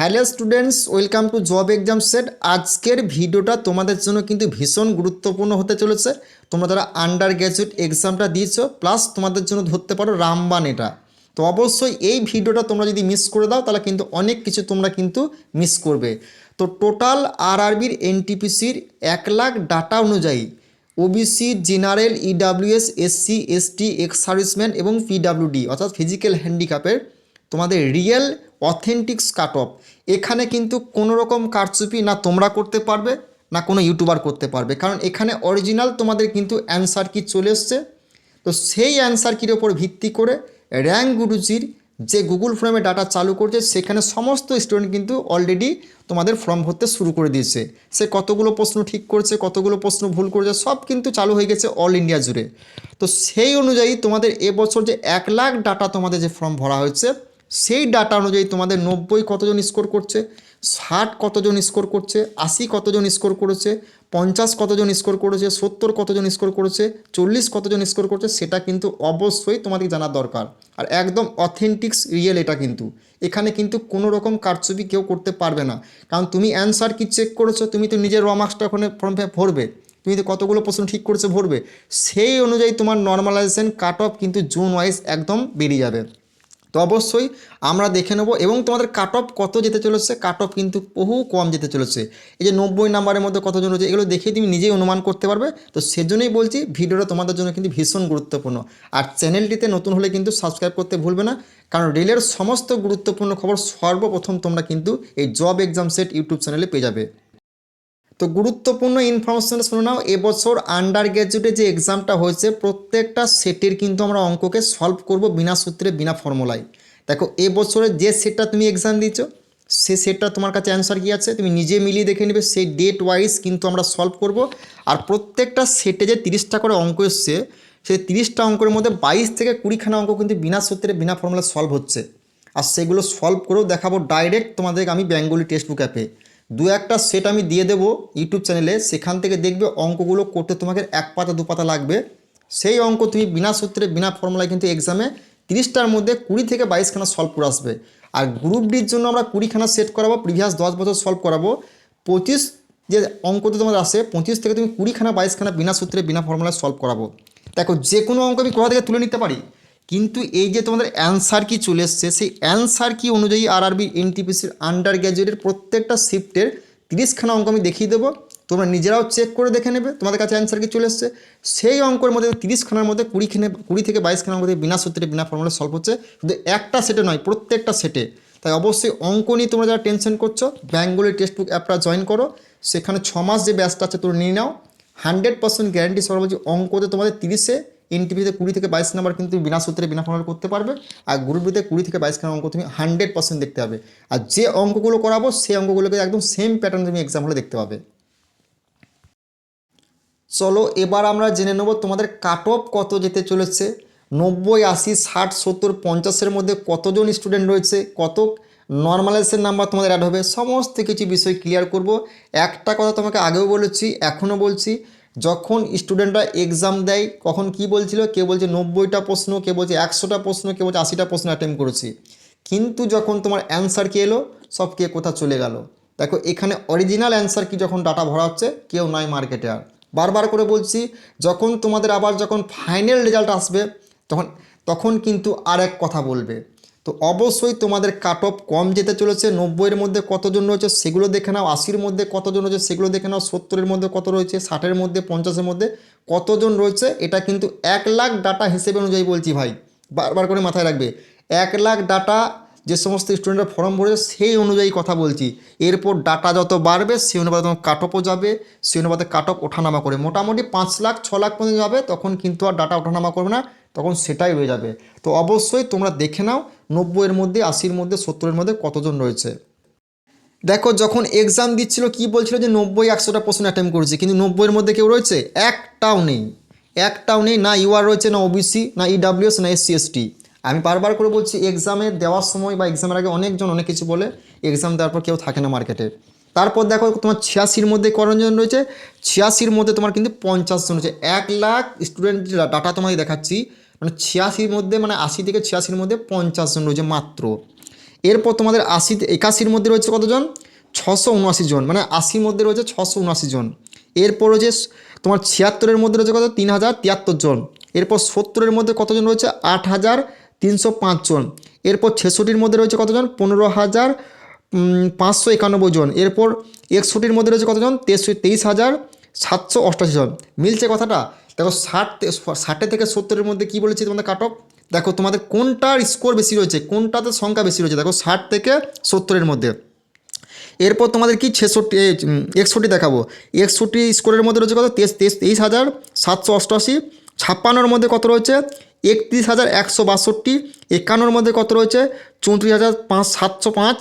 Hello students, welcome to job exam set. আজকের ভিডিওটা তোমাদের জন্য কিন্তু ভীষণ গুরুত্বপূর্ণ হতে চলেছে। তোমরা যারা আন্ডার গ্র্যাজুয়েট এক্সামটা দিয়েছ প্লাস তোমাদের জন্য ধরতে পারো রামবান এটা। তো অবশ্যই এই ভিডিওটা তোমরা যদি মিস করে দাও, তাহলে কিন্তু অনেক কিছু তোমরা কিন্তু মিস করবে। তো টোটাল আর আরআরবির এনটিপিসির এক লাখ ডাটা অনুযায়ী OBC general EWS SC ST ex serviceman এবং পিডাব্লিউডি অর্থাৎ ফিজিক্যাল হ্যান্ডিক্যাপের তোমাদের রিয়েল অথেন্টিক্স কাট অফ এখানে কিন্তু কোনো রকম কারচুপি না তোমরা করতে পারবে, না কোনো ইউটিউবার করতে পারবে। কারণ এখানে অরিজিনাল তোমাদের কিন্তু অ্যান্সার কি চলে এসছে? তো সেই অ্যান্সার কির ওপর ভিত্তি করে র্যাঙ্ক গুরুজির যে গুগল ফর্মে ডাটা চালু করছে, সেখানে সমস্ত স্টুডেন্ট কিন্তু অলরেডি তোমাদের ফর্ম ভরতে শুরু করে দিয়েছে। সে কতগুলো প্রশ্ন ঠিক করেছে, কতগুলো প্রশ্ন ভুল করেছে, সব কিন্তু চালু হয়ে গেছে অল ইন্ডিয়া জুড়ে। তো সেই অনুযায়ী তোমাদের এবছর যে এক লাখ ডাটা তোমাদের যে ফর্ম ভরা হয়েছে সেই ডাটা অনুযায়ী তোমাদের নব্বই কতজন স্কোর করছে, ষাট কতজন স্কোর করছে, আশি কতজন স্কোর করেছে, পঞ্চাশ কতজন স্কোর করেছে, সত্তর কতজন স্কোর করেছে, চল্লিশ কতজন স্কোর করছে সেটা কিন্তু অবশ্যই তোমাদের জানার দরকার। আর একদম অথেন্টিক্স রিয়েল এটা কিন্তু। এখানে কিন্তু কোনো রকম কারচুপি কেউ করতে পারবে না। কারণ তুমি অ্যান্সার কি চেক করেছ, তুমি তো নিজের র রমার্কসটা ওখানে ফর্ম ভরবে। তুমি তো কতগুলো প্রশ্ন ঠিক করেছ ভরবে। সেই অনুযায়ী তোমার নর্মালাইজেশন কাট অফ কিন্তু জোন ওয়াইজ একদম বেরিয়ে যাবে। তো অবশ্যই আমরা দেখে নেব এবং তোমাদের কাট অফ কত যেতে চলেছে? কাট অফ কিন্তু বহু কম যেতে চলেছে। এই যে নব্বই নাম্বারের মধ্যে কতজন রয়েছে, এগুলো দেখেই তুমি নিজেই অনুমান করতে পারবে। তো সেজন্যই বলছি, ভিডিওটা তোমাদের জন্য কিন্তু ভীষণ গুরুত্বপূর্ণ। আর চ্যানেলটিতে নতুন হলে কিন্তু সাবস্ক্রাইব করতে ভুলবে না, কারণ রেলের সমস্ত গুরুত্বপূর্ণ খবর সর্বপ্রথম তোমরা কিন্তু এই জব এক্সাম সেট ইউটিউব চ্যানেলে পেয়ে যাবে। তো গুরুত্বপূর্ণ ইনফরমেশন শুনে নাও, এবছর আন্ডার গ্র্যাজুয়েটে যে এক্সামটা হয়েছে, প্রত্যেকটা সেটের কিন্তু আমরা অঙ্ককে সলভ করব বিনা সূত্রে, বিনা ফর্মুলায় দেখো, এবছরে যে সেটটা তুমি এক্সাম দিয়েছ, সে সেটটা তোমার কাছে অ্যান্সার কী আছে? তুমি নিজে মিলিয়ে দেখে নেবে, সেই ডেট ওয়াইজ কিন্তু আমরা সলভ করব। আর প্রত্যেকটা সেটে যে তিরিশটা করে অঙ্ক এসছে, সেই তিরিশটা অঙ্কের মধ্যে বাইশ থেকে কুড়িখানা অঙ্ক কিন্তু বিনা সূত্রে, বিনা ফর্মুলা সলভ হচ্ছে। আর সেগুলো সলভ করেও দেখাবো ডাইরেক্ট তোমাদেরকে আমি বেঙ্গলি টেক্সট বুক অ্যাপে দু একটা সেট আমি দিয়ে দেবো ইউটিউব চ্যানেলে সেখান থেকে দেখবে অঙ্কগুলো করতে তোমাকে এক পাতা, দু পাতা লাগবে। সেই অঙ্ক তুমি বিনা সূত্রে, বিনা ফর্মুলায় কিন্তু এক্সামে তিরিশটার মধ্যে কুড়ি থেকে বাইশখানা সলভ করে আসবে। আর গ্রুপ ডির জন্য আমরা কুড়িখানা সেট করাবো প্রিভিয়াস দশ বছর সলভ করাবো। পঁচিশ যে অঙ্কতে তোমার আসে, পঁচিশ থেকে তুমি কুড়িখানা, বাইশখানা বিনা সূত্রে, বিনা ফর্মুলায় সলভ করাবো। দেখো যে কোনো অঙ্ক আমি কোথা থেকে তুলে নিতে পারি? কিন্তু এই যে তোমাদের অ্যান্সার কি চলে এসছে, সেই অ্যান্সার কি অনুযায়ী আর আরআরবি এনটিপিসির আন্ডার গ্র্যাজুয়েটের প্রত্যেকটা শিফটের তিরিশখানা অঙ্ক আমি দেখিয়ে দেবো। তোমরা নিজেরাও চেক করে দেখে নেবে তোমাদের কাছে অ্যান্সার কি চলে এসছে। সেই অঙ্কের মধ্যে তিরিশখানার মধ্যে কুড়িখানে কুড়ি থেকে বাইশখানার মধ্যে বিনা সূত্রে, বিনা ফর্মুলা সলভ হচ্ছে। শুধু একটা সেটে নয়, প্রত্যেকটা সেটে তাই অবশ্যই অঙ্ক নিয়ে তোমরা যারা টেনশন করছ বেঙ্গলি টেক্সট বুক অ্যাপটা জয়েন করো। সেখানে ছ মাস যে ব্যাচটা আছে, তোমরা নিয়ে নাও। হান্ড্রেড পার্সেন্ট গ্যারান্টি সরব বলছি অঙ্কতে তোমাদের তিরিশে এনটিভিতে কুড়ি থেকে বাইশ নাম্বার কিন্তু বিনা সূত্রে, বিনা ফর্মুলা করতে পারবে। আর গ্রুপ ডিতে কুড়ি থেকে বাইশ নাম্বার অঙ্ক তুমি হান্ড্রেড পার্সেন্ট দেখতে পাবে। আর যে অঙ্কগুলো করাবো, সেই অঙ্কগুলোকে একদম সেম প্যাটার্ন তুমি এক্সাম হলে দেখতে পাবে। চলো, এবার আমরা জেনে নেব তোমাদের কাট অফ কত যেতে চলেছে, নব্বই, আশি, ষাট, সত্তর, পঞ্চাশের মধ্যে কতজন স্টুডেন্ট রয়েছে, কত নর্মালাইজেশন নাম্বার তোমাদের অ্যাড হবে, সমস্ত কিছু বিষয় ক্লিয়ার করব। একটা কথা তোমাকে আগেও বলেছি, এখনও বলছি যখন স্টুডেন্টরা এক্সাম দেয়, কখন কি বলছিল? কেউ বলছে নব্বইটা প্রশ্ন কেউ বলছে একশোটা প্রশ্ন কেউ বলছে আশিটা প্রশ্ন অ্যাটেম্প করেছি। কিন্তু যখন তোমার অ্যান্সার কে এলো, সব কে কোথা চলে গেল? দেখো, এখানে অরিজিনাল অ্যান্সার কি যখন ডাটা ভরা হচ্ছে, কেউ নয় মার্কেটে আর। বারবার করে বলছি, যখন তোমাদের আবার যখন ফাইনাল রেজাল্ট আসবে, তখন তখন কিন্তু আর এক কথা বলবে। তো অবশ্যই তোমাদের কাট অফ কম যেতে চলেছে, নব্বইয়ের মধ্যে কতজন রয়েছে সেগুলো দেখে নাও, আশির মধ্যে কতজন রয়েছে সেগুলো দেখে নাও, সত্তরের মধ্যে কত রয়েছে, ষাটের মধ্যে, পঞ্চাশের মধ্যে কতজন রয়েছে, এটা কিন্তু এক লাখ ডাটা হিসেবে অনুযায়ী বলছি ভাই, বারবার করে মাথায় রাখবে। এক লাখ ডাটা যে সমস্ত স্টুডেন্টরা ফর্ম ভরেছে সেই অনুযায়ী কথা বলছি। এরপর ডাটা যত বাড়বে, সেই অনুপাতে তোমার কাট অফও যাবে, সেই অনুপাতে কাট অফ ওঠানামা করে। মোটামুটি পাঁচ লাখ, ছ লাখ পর্যন্ত যাবে, তখন কিন্তু আর ডাটা ওঠানামা করবে না। তখন সেটাই রয়ে যাবে। তো অবশ্যই তোমরা দেখে নাও নব্বইয়ের মধ্যে, আশির মধ্যে, সত্তরের মধ্যে কতজন রয়েছে। দেখো, যখন এক্সাম দিচ্ছিল, কি বলছিল যে নব্বই একশোটা প্রশ্ন অ্যাটেম্প করেছে, কিন্তু নব্বইয়ের মধ্যে কেউ রয়েছে? একটাও নেই। একটাও নেই, না ইউআর রয়েছে, না ওবিসি, না ইডাব্লিউএস, না এসসি এসটি আমি বারবার করে বলছি এক্সামে দেওয়ার সময় বা এক্সামের আগে অনেকজন অনেক কিছু বলে এক্সাম দেওয়ার পর কেউ থাকে না মার্কেটে তারপর দেখো, তোমার ছিয়াশির মধ্যে কতজন রয়েছে? ছিয়াশির মধ্যে তোমার কিন্তু পঞ্চাশ জন রয়েছে। এক লাখ স্টুডেন্ট ডাটা তোমাকে দেখাচ্ছি মানে ছিয়াশির মধ্যে মানে আশি থেকে ছিয়াশির মধ্যে পঞ্চাশ জন রয়েছে মাত্র। এরপর তোমাদের আশি একাশির মধ্যে রয়েছে কতজন? ছশো উনআশি জন। মানে আশির মধ্যে রয়েছে ছশো উনআশি জন। এরপর রয়েছে তোমার ছিয়াত্তরের মধ্যে রয়েছে কত? তিন হাজার তিয়াত্তর জন। এরপর সত্তরের মধ্যে কতজন রয়েছে? আট হাজার তিনশো পাঁচ জন। এরপর ছেষট্টির মধ্যে রয়েছে কতজন? পনেরো হাজার পাঁচশো একানব্বই জন। এরপর একষট্টির মধ্যে রয়েছে কতজন? তেইশ তেইশ হাজার সাতশো অষ্টাশি জন। মিলছে কথাটা? দেখো ষাট ষাটে থেকে সত্তরের মধ্যে কি বলেছি তোমাদের কাট অফ দেখো তোমাদের কোনটার স্কোর বেশি রয়েছে, কোনটাতে সংখ্যা বেশি রয়েছে? দেখো ষাট থেকে সত্তরের মধ্যে। এরপর তোমাদের কি ছেষট্টি একষট্টি দেখাবো। একষট্টি স্কোরের মধ্যে রয়েছে কত? তেইশ হাজার সাতশো অষ্টআশি। ছাপ্পান্নর মধ্যে কত রয়েছে? একত্রিশ হাজার একশো বাষট্টি। একান্নর মধ্যে কত রয়েছে? চৌত্রিশ হাজার পাঁচ, সাতশো পাঁচ।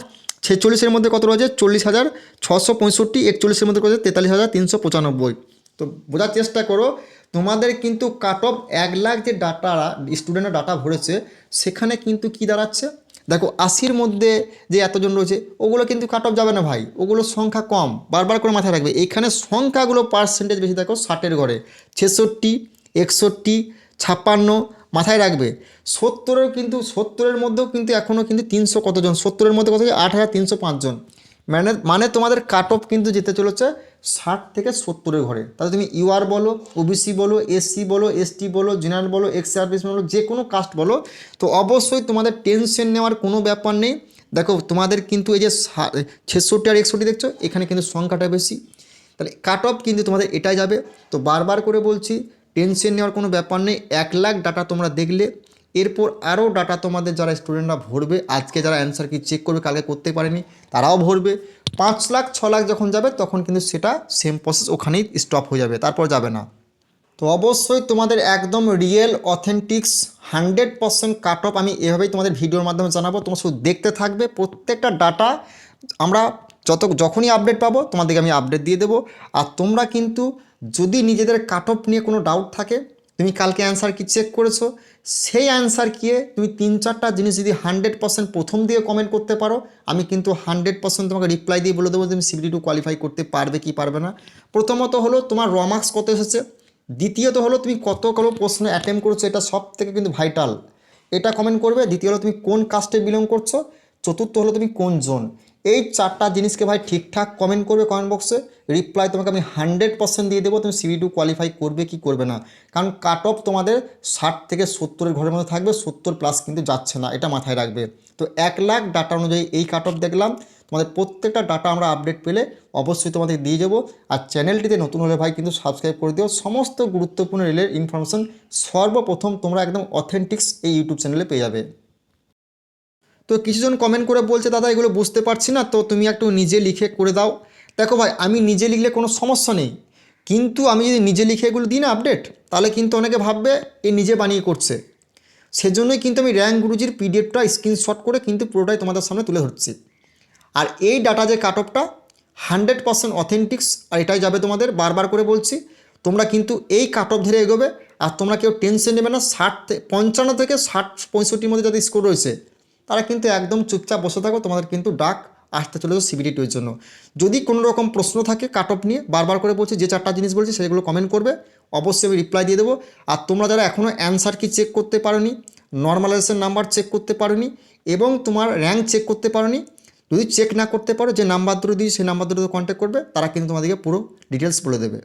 ছেচল্লিশের মধ্যে কত রয়েছে? চল্লিশ হাজার ছশো পঁয়ষট্টি। একচল্লিশের মধ্যে রয়েছে? তেতাল্লিশ হাজার তিনশো পঁচানব্বই। তো বোঝার চেষ্টা করো তোমাদের কিন্তু কাট অফ এক লাখ যে ডাটা স্টুডেন্টের ডাটা ভরেছে, সেখানে কিন্তু কি দাঁড়াচ্ছে? দেখো, আশির মধ্যে যে এতজন রয়েছে, ওগুলো কিন্তু কাট অফ যাবে না ভাই। ওগুলোর সংখ্যা কম। বারবার করে মাথায় রাখবে। এখানে সংখ্যাগুলো পার্সেন্টেজ বেশি দেখো, ষাটের ঘরে। ছেষট্টি, একষট্টি, ছাপ্পান্ন মাথায় রাখবে। সত্তরের কিন্তু, সত্তরের মধ্যেও কিন্তু এখনও কিন্তু তিনশো কতজন? সত্তরের মধ্যে কত? আট হাজার তিনশো পাঁচজন। মানে মানে তোমাদের কাট অফ কিন্তু যেতে চলেছে ষাট থেকে সত্তরের ঘরে। তাহলে তুমি ইউআর বলো ওবিসি বলো এসসি বলো এসটি বলো জেনারেল বলো এক্স সার্ভিস বলো, যে কোনো কাস্ট বলো। তো অবশ্যই তোমাদের টেনশন নেওয়ার কোনো ব্যাপার নেই। দেখো, তোমাদের কিন্তু এই যে ছেষট্টি আর একষট্টি দেখছ, এখানে কিন্তু সংখ্যাটা বেশি। তাহলে কাট অফ কিন্তু তোমাদের এটাই যাবে। তো বারবার করে বলছি টেনশন নেওয়ার কোনো ব্যাপার নেই। এক লাখ ডাটা তোমরা দেখলে। এরপর আরও ডাটা তোমাদের যারা স্টুডেন্টরা ভরবে, আজকে যারা অ্যান্সার কি চেক করবে, কালকে করতে পারেনি, তারাও ভরবে। পাঁচ লাখ, ছ লাখ যখন যাবে, তখন কিন্তু সেটা সেম প্রসেস ওখানেই স্টপ হয়ে যাবে, তারপর যাবে না। তো অবশ্যই তোমাদের একদম real authentics hundred percent cut off আমি এভাবেই তোমাদের ভিডিওর মাধ্যমে জানাব। তোমরা শুধু দেখতে থাকবে, প্রত্যেকটা ডাটা আমরা যত, যখনই আপডেট পাবো, তোমাদেরকে আমি আপডেট দিয়ে দেবো। আর তোমরা কিন্তু যদি নিজেদের কাট অফ নিয়ে কোনো ডাউট থাকে তুমি কালকে অ্যান্সার কি চেক করেছ? সেই অ্যান্সার কিয়ে তুমি তিন চারটা জিনিস যদি হান্ড্রেড পার্সেন্ট প্রথম দিয়ে কমেন্ট করতে পারো, আমি কিন্তু হান্ড্রেড পার্সেন্ট তোমাকে রিপ্লাই দিয়ে বলে দেবো তুমি সিবিডি টু কোয়ালিফাই করতে পারবে কি পারবে না। প্রথমত হলো তোমার রমার্কস কত এসেছে। দ্বিতীয়ত হলো তুমি কত কোনো প্রশ্ন অ্যাটেম্প করছ, এটা সব থেকে কিন্তু ভাইটাল এটা কমেন্ট করবে। দ্বিতীয় হলো তুমি কোন কাস্টে বিলং করছ। চতুর্থ হলো তুমি কোন জোন এই চারটা জিনিসকে ভাই ঠিকঠাক কমেন্ট করবে কমেন্ট বক্সে রিপ্লাই তোমাকে আমি হান্ড্রেড পার্সেন্ট দিয়ে দেবো, তুমি সিবি টু কোয়ালিফাই করবে কি করবে না। কারণ কাট অফ তোমাদের ষাট থেকে সত্তরের ঘরের মধ্যে থাকবে, সত্তর প্লাস কিন্তু যাচ্ছে না, এটা মাথায় রাখবে। তো এক লাখ ডাটা অনুযায়ী এই কাট অফ দেখলাম, তোমাদের প্রত্যেকটা ডাটা আমরা আপডেট পেলে অবশ্যই তোমাদের দিয়ে যাব আর চ্যানেলটিতে নতুন হলে ভাই কিন্তু সাবস্ক্রাইব করে দিও। সমস্ত গুরুত্বপূর্ণ রেলের ইনফরমেশন সর্বপ্রথম তোমরা একদম অথেন্টিক্স এই ইউটিউব চ্যানেলে পেয়ে যাবে। তো কিছুজন কমেন্ট করে বলছে, দাদা, এগুলো বুঝতে পারছি না, তো তুমি একটু নিজে লিখে করে দাও। দেখো ভাই, আমি নিজে লিখলে কোনো সমস্যা নেই, কিন্তু আমি যদি নিজে লিখে এগুলো দিই না আপডেট তাহলে কিন্তু অনেকে ভাববে এ নিজে বানিয়ে করছে। সেজন্যই কিন্তু আমি র্যাঙ্ক গুরুজির পিডিএফটা স্ক্রিনশট করে কিন্তু পুরোটাই তোমাদের সামনে তুলে ধরছি। আর এই ডাটা যে কাট অফটা হান্ড্রেড পার্সেন্ট অথেন্টিক্স আর এটাই যাবে তোমাদের বারবার করে বলছি, তোমরা কিন্তু এই কাট অফ ধরে এগোবে, আর তোমরা কেউ টেনশন নেবে না, ষাট পঞ্চান্ন থেকে ষাট পঁয়ষট্টির মধ্যে যাদের স্কোর রয়েছে। তারা কিন্তু একদম চুপচাপ বসে থাকো, তোমাদের কিন্তু ডাক আসতে চলেছে সিবিডি টুয়ের জন্য। যদি কোনো রকম প্রশ্ন থাকে কাট অফ নিয়ে, বারবার করে বলছি, যে চারটা জিনিস বলছি, সেগুলো কমেন্ট করবে, অবশ্যই আমি রিপ্লাই দিয়ে দেবো। আর তোমরা যারা এখনও অ্যান্সার কি চেক করতে পারোনি নর্মালাইজেশন নাম্বার চেক করতে পারোনি, এবং তোমার র্যাঙ্ক চেক করতে পারোনি, যদি চেক না করতে পারো, যে নাম্বার দুটো দিই সেই নাম্বার দুটো কন্ট্যাক্ট করবে, তারা কিন্তু তোমাদেরকে পুরো ডিটেলস বলে দেবে।